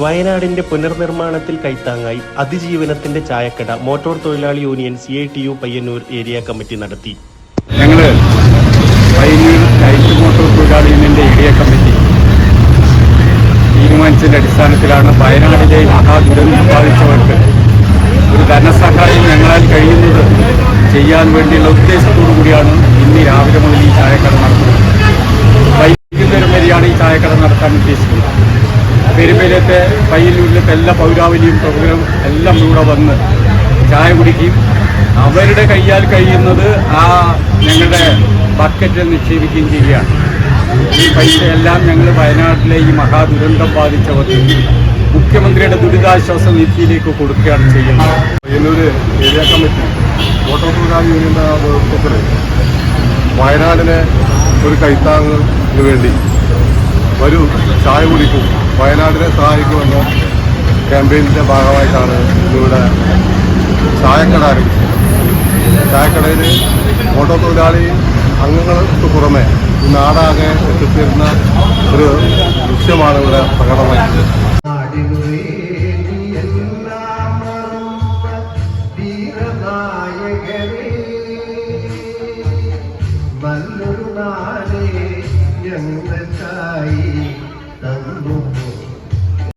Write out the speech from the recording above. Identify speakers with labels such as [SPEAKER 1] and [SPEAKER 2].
[SPEAKER 1] വയനാടിന്റെ പുനർനിർമ്മാണത്തിൽ കൈത്താങ്ങായി അതിജീവനത്തിന്റെ ചായക്കട മോട്ടോർ തൊഴിലാളി union C I T U Payyanur area committee നടത്തി.
[SPEAKER 2] ഞങ്ങൾ പയ്യന്നൂർ ലൈറ്റ് മോട്ടോർ തൊഴിലാളി യൂണിയന്റെ ഏരിയ കമ്മിറ്റി തീരുമാനിച്ചതിന്റെ അടിസ്ഥാനത്തിലാണ് വയനാടിലെ മഹാദുരന്തം ബാധിച്ചവർക്ക് ഒരു ധനസഹായം ഞങ്ങളാൽ കഴിയുന്നത് ചെയ്യാൻ വേണ്ടിയുള്ള ഉദ്ദേശത്തോടു കൂടിയാണ് ഇന്ന് രാവിലെ മുതൽ ഈ ചായക്കട നടത്തുന്നത്. വൈകുന്നേരം വരെയാണ് ഈ ചായക്കട നടത്താൻ ഉദ്ദേശിക്കുന്നത്. പെരുമ്പയിലത്തെ പയ്യന്നൂരിലത്തെ എല്ലാ പൗരാവലിയും പ്രമുഖരും എല്ലാം ഇവിടെ വന്ന് ചായ കുടിക്കുകയും അവരുടെ കയ്യാൽ കഴിയുന്നത് ആ ഞങ്ങളുടെ ബക്കറ്റിൽ നിക്ഷേപിക്കുകയും ചെയ്യുകയാണ്. ഈ പൈസയെല്ലാം ഞങ്ങൾ വയനാട്ടിലെ ഈ മഹാദുരന്തം ബാധിച്ചവർക്ക് മുഖ്യമന്ത്രിയുടെ ദുരിതാശ്വാസ നിധിയിലേക്ക് കൊടുക്കുകയാണ് ചെയ്യുന്നത്.
[SPEAKER 3] പയ്യന്നൂര് ഏരിയ കമ്മിറ്റി ഓട്ടോ തൊഴിലാളി വയനാടിനെ ഒരു കൈത്താങ്ങിന് വേണ്ടി ഒരു ചായ കുടിക്കും. വയനാടിനെ സഹായിക്കുമെന്ന ക്യാമ്പയിനിന്റെ ഭാഗമായിട്ടാണ് ഇവിടെ ചായക്കട ആരംഭിച്ചത്. ചായക്കടയിൽ ഓട്ടോ തൊഴിലാളി അംഗങ്ങൾക്ക് പുറമെ നാടാകെ എത്തിച്ചേരുന്ന ഒരു ദൃശ്യമാണ് ഇവിടെ പ്രകടമായത്
[SPEAKER 4] നല്ലൊരു